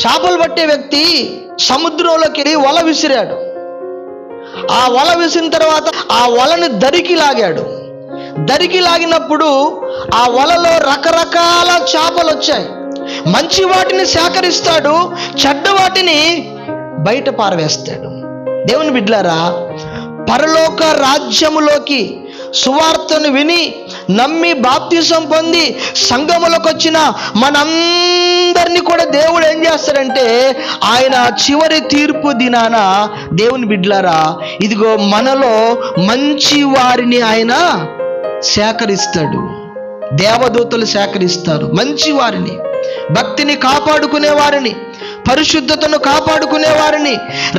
చేపలు పట్టే వ్యక్తి సముద్రంలోకి వల విసిరాడు. ఆ వల విసిరిన తర్వాత ఆ వలని దరికి లాగాడు. దరికి లాగినప్పుడు ఆ వలలో రకరకాల చేపలు వచ్చాయి. మంచి వాటిని సేకరిస్తాడు చెడ్డ వాటిని బయట పారవేస్తాడు. దేవుని బిడ్లారా పరలోక రాజ్యములోకి సువార్తను విని నమ్మి బాప్తిసం పొంది సంఘములకు వచ్చిన మనందరినీ చేస్తాడంటే ఆయన చివరి తీర్పు దినాన దేవుని బిడ్లారా ఇదిగో మనలో మంచి వారిని ఆయన సేకరిస్తాడు. దేవదూతలు సేకరిస్తారు మంచి వారిని భక్తిని కాపాడుకునే వారిని పరిశుద్ధతను కాపాడుకునే వారిని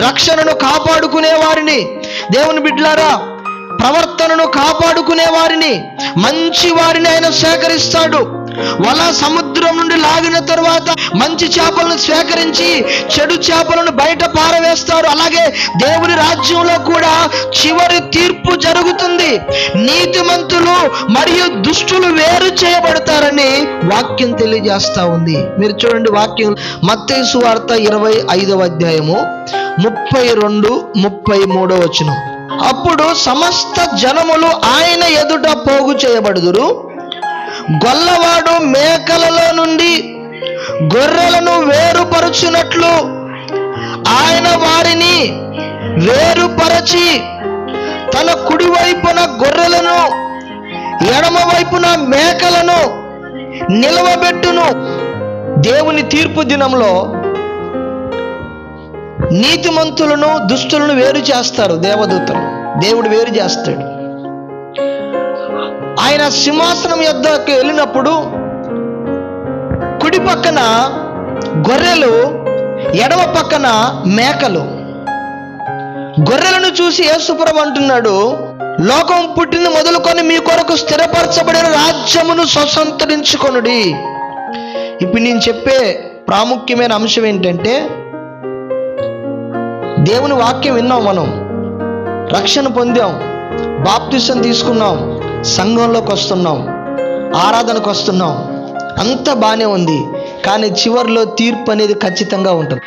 రక్షణను కాపాడుకునే వారిని దేవుని బిడ్లారా ప్రవర్తనను కాపాడుకునే వారిని మంచి వారిని ఆయన సేకరిస్తాడు. వల సముద్రం నుండి లాగిన తర్వాత మంచి చేపలను సేకరించి చెడు చేపలను బయట పారవేస్తారు. అలాగే దేవుని రాజ్యంలో కూడా చివరి తీర్పు జరుగుతుంది. నీతిమంతులు మరియు దుష్టులు వేరు చేయబడతారని వాక్యం తెలియజేస్తా ఉంది. మీరు చూడండి వాక్యం మత్తేసు వార్త ఇరవై ఐదవ అధ్యాయము ముప్పై రెండు ముప్పై మూడో వచనం. అప్పుడు సమస్త జనములు ఆయన ఎదుట పోగు చేయబడుదురు. గొల్లవాడు మేకలలో నుండి గొర్రెలను వేరుపరుచునట్లు ఆయన వారిని వేరుపరచి తన కుడివైపున గొర్రెలను ఎడమ వైపున మేకలను నిలవబెట్టును. దేవుని తీర్పు దినంలో నీతిమంతులను దుష్టులను వేరు చేస్తారు దేవదూతలు. దేవుడు వేరు చేస్తాడు. ఆయన సింహాసనం యొద్దకు వెళ్ళినప్పుడు కుడి పక్కన గొర్రెలు ఎడమ పక్కన మేకలు. గొర్రెలను చూసి యేసుపురం అంటున్నాడు లోకం పుట్టిన మొదలుకొని మీ కొరకు స్థిరపరచబడిన రాజ్యమును స్వసంతరించుకొనుడి ఇప్పుడు నేను చెప్పే ప్రాముఖ్యమైన అంశం ఏంటంటే దేవుని వాక్యం విన్నాం మనం రక్షణ పొందాం బాప్తిసం తీసుకున్నాం సంఘంలోకి వస్తున్నాం ఆరాధనకు వస్తున్నాం. అంత బాగానే ఉంది కానీ చివరిలో తీర్పు అనేది ఖచ్చితంగా ఉంటుంది.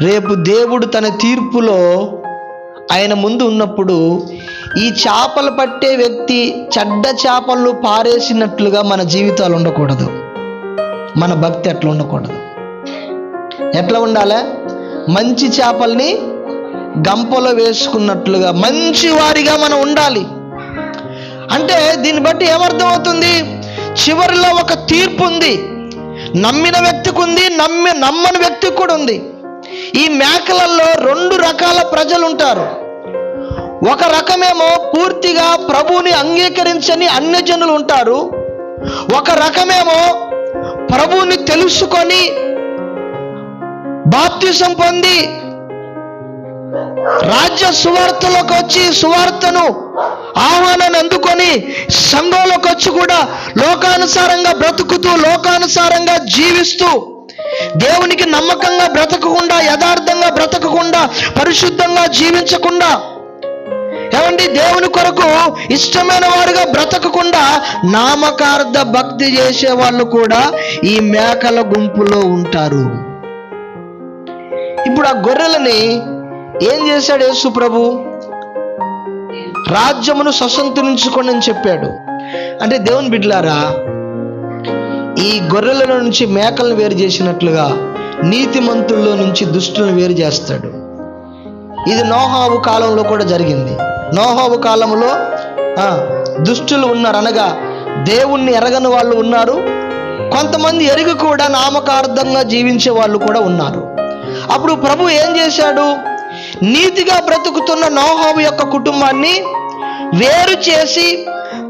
రేపు దేవుడు తన తీర్పులో ఆయన ముందు ఉన్నప్పుడు ఈ చేపలు పట్టే వ్యక్తి చెడ్డ చేపలను పారేసినట్లుగా మన జీవితాలు ఉండకూడదు. మన భక్తి అట్లా ఉండకూడదు. ఎట్లా ఉండాలి? మంచి చేపల్ని గంపలో వేసుకున్నట్లుగా మంచి వారిగా మనం ఉండాలి. అంటే దీన్ని బట్టి ఏమర్థం అవుతుంది చివరిలో ఒక తీర్పు ఉంది నమ్మిన వ్యక్తికి ఉంది నమ్మి నమ్మని వ్యక్తికి కూడా ఉంది ఈ మేకలలో రెండు రకాల ప్రజలు ఉంటారు ఒక రకమేమో పూర్తిగా ప్రభువుని అంగీకరించని అన్యజనులు ఉంటారు ఒక రకమేమో ప్రభువుని తెలుసుకొని బాప్తిసం పొంది రాజ్య సువార్తలోకి వచ్చి సువార్తను ఆహ్వానాన్ని అందుకొని సంఘంలోకి వచ్చి కూడా లోకానుసారంగా బ్రతుకుతూ లోకానుసారంగా జీవిస్తూ దేవునికి నమ్మకంగా బ్రతకకుండా యథార్థంగా బ్రతకకుండా పరిశుద్ధంగా జీవించకుండా ఏమండి? దేవుని కొరకు ఇష్టమైన వారుగా బ్రతకకుండా నామకార్థ భక్తి చేసే వాళ్ళు కూడా ఈ మేకల గుంపులో ఉంటారు. ఇప్పుడు ఆ గొర్రెలని ఏం చేశాడు యేసు ప్రభు? రాజ్యమును స్వసంతరించుకోండి అని చెప్పాడు. అంటే దేవుని బిడ్లారా ఈ గొర్రెల నుంచి మేకలను వేరు చేసినట్లుగా నీతిమంతుల్లో నుంచి దుష్టులను వేరు చేస్తాడు. ఇది నోహాబు కాలంలో కూడా జరిగింది. నోహాబు కాలంలో ఆ, దుష్టులు ఉన్నారు అనగా దేవుణ్ణి ఎరగని వాళ్ళు ఉన్నారు. కొంతమంది ఎరుగు కూడా నామకార్థంగా జీవించే వాళ్ళు కూడా ఉన్నారు. అప్పుడు ప్రభు ఏం చేశాడు? నీతిగా బ్రతుకుతున్న నోహావు యొక్క కుటుంబాన్ని వేరు చేసి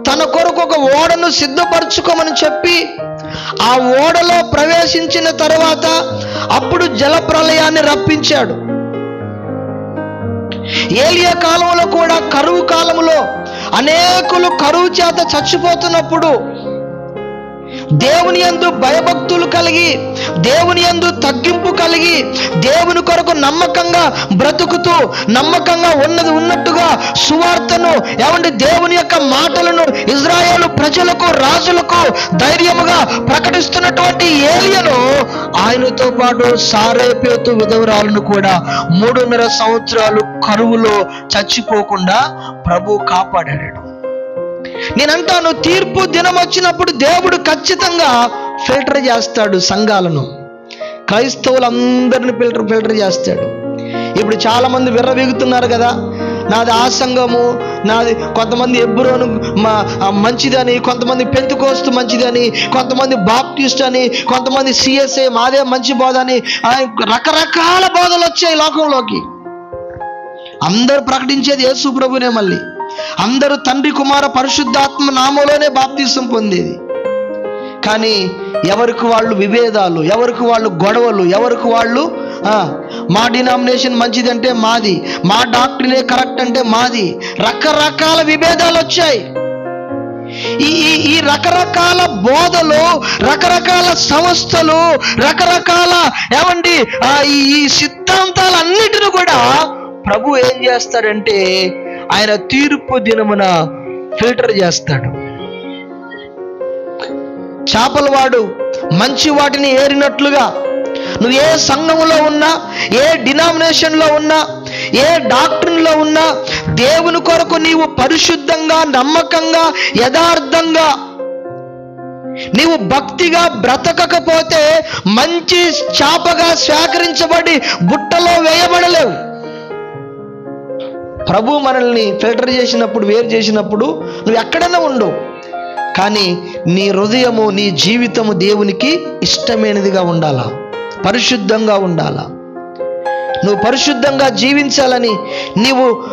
తన కొరకు ఒక ఓడను సిద్ధపరచుకోమని చెప్పి ఆ ఓడలో ప్రవేశించిన తర్వాత అప్పుడు జలప్రలయాన్ని రప్పించాడు. ఏలియా కాలంలో కూడా కరువు కాలంలో అనేకులు కరువు చేత చచ్చిపోతున్నప్పుడు దేవుని యందు భయభక్తులు కలిగి దేవుని యందు తగ్గింపు కలిగి దేవుని కొరకు నమ్మకంగా బ్రతుకుతూ నమ్మకంగా ఉన్నది ఉన్నట్టుగా సువార్తను ఏమంటే దేవుని యొక్క మాటలను ఇజ్రాయేల్ ప్రజలకు రాజులకు ధైర్యముగా ప్రకటిస్తున్నటువంటి ఏలియను ఆయనతో పాటు సారేపేతు విధవరాలను కూడా మూడున్నర సంవత్సరాలు కరువులో చచ్చిపోకుండా ప్రభు కాపాడాడు. నేనంటాను తీర్పు దినం వచ్చినప్పుడు దేవుడు ఖచ్చితంగా ఫిల్టర్ చేస్తాడు సంఘాలను. క్రైస్తవులందరిని ఫిల్టర్ ఫిల్టర్ చేస్తాడు. ఇప్పుడు చాలా మంది విర్రవీగుతున్నారు కదా నాది ఆ సంఘము నాది కొంతమంది ఎబ్బురోను మంచిదని కొంతమంది పెంతుకోస్తు మంచిదని కొంతమంది బాప్టిస్ట్ అని కొంతమంది సిఎస్ఏ మాదే మంచి బోధ అని ఆ, రకరకాల బోధలు వచ్చాయి లోకంలోకి. అందరు ప్రకటించేది యేసు ప్రభునే మళ్ళీ. అందరూ తండ్రి కుమార పరిశుద్ధాత్మ నామంలోనే బాప్తీసం పొందేది. కానీ ఎవరికి వాళ్ళు విభేదాలు ఎవరికి వాళ్ళు గొడవలు ఎవరికి వాళ్ళు మా డినామినేషన్ మంచిదంటే మాది మా డాక్టరీనే కరెక్ట్ అంటే మాది రకరకాల విభేదాలు వచ్చాయి. ఈ ఈ- రకరకాల బోధలు రకరకాల సంస్థలు రకరకాల ఏమండి ఈ ఈ సిద్ధాంతాలన్నిటిని కూడా ప్రభు ఏం చేస్తాడంటే ఆయన తీర్పు దినమున ఫిల్టర్ చేస్తాడు. చేపల వాడు మంచి వాటిని ఏరినట్లుగా నువ్వు ఏ సంఘంలో ఉన్నా ఏ డినామినేషన్లో ఉన్నా ఏ డాక్టర్లో ఉన్నా దేవుని కొరకు నీవు పరిశుద్ధంగా నమ్మకంగా యథార్థంగా నీవు భక్తిగా బ్రతకకపోతే మంచి చాపగా స్వీకరించబడి బుట్టలో వేయబడలేవు. ప్రభు మనల్ని ఫిల్టర్ చేసినప్పుడు వేరు చేసినప్పుడు నువ్వు ఎక్కడైనా ఉండు. కానీ నీ హృదయము నీ జీవితము దేవునికి ఇష్టమైనదిగా ఉండాలా? పరిశుద్ధంగా ఉండాలా? నువ్వు పరిశుద్ధంగా జీవించాలని నీవు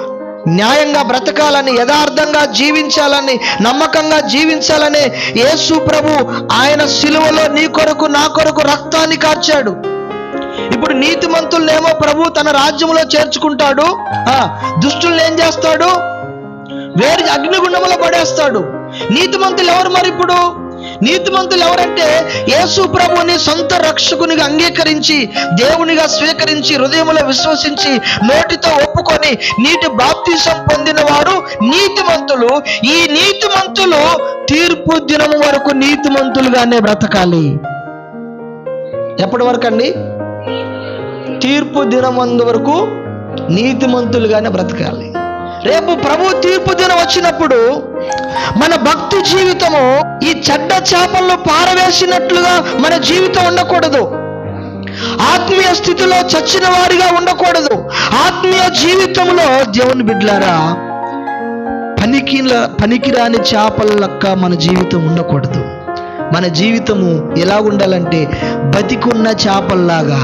న్యాయంగా బ్రతకాలని యథార్థంగా జీవించాలని నమ్మకంగా జీవించాలని యేసు ప్రభు ఆయన సిలువలో నీ కొరకు నా కొరకు రక్తాన్ని కార్చాడు. ఇప్పుడు నీతిమంతులనేమో ప్రభు తన రాజ్యంలో చేర్చుకుంటాడు. ఆ దుష్టుల్ని ఏం చేస్తాడు? వేరు అగ్నిగుండంలో పడేస్తాడు. నీతిమంతులు ఎవరు మరి ఇప్పుడు? నీతిమంతులు ఎవరంటే యేసు ప్రభుని సొంత రక్షకునిగా అంగీకరించి దేవునిగా స్వీకరించి హృదయంలో విశ్వసించి నోటితో ఒప్పుకొని నీటి బాప్తీసం పొందిన వారు నీతిమంతులు. ఈ నీతిమంతులు తీర్పు దినం వరకు నీతిమంతులుగానే బ్రతకాలి. ఎప్పటి వరకు అండి తీర్పు దినమందు వరకు నీతిమంతులుగానే బ్రతకాలి. రేపు ప్రభు తీర్పు దినం వచ్చినప్పుడు మన భక్తి జీవితము ఈ చెడ్డ చేపల్లో పారవేసినట్లుగా మన జీవితం ఉండకూడదు. ఆత్మీయ స్థితిలో చచ్చిన వారిగా ఉండకూడదు. ఆత్మీయ జీవితంలో దేవుని బిడ్లారా పనికిల పనికిరాని చేపల లెక్క మన జీవితం ఉండకూడదు. మన జీవితము ఎలా ఉండాలంటే బతికున్న చేపల్లాగా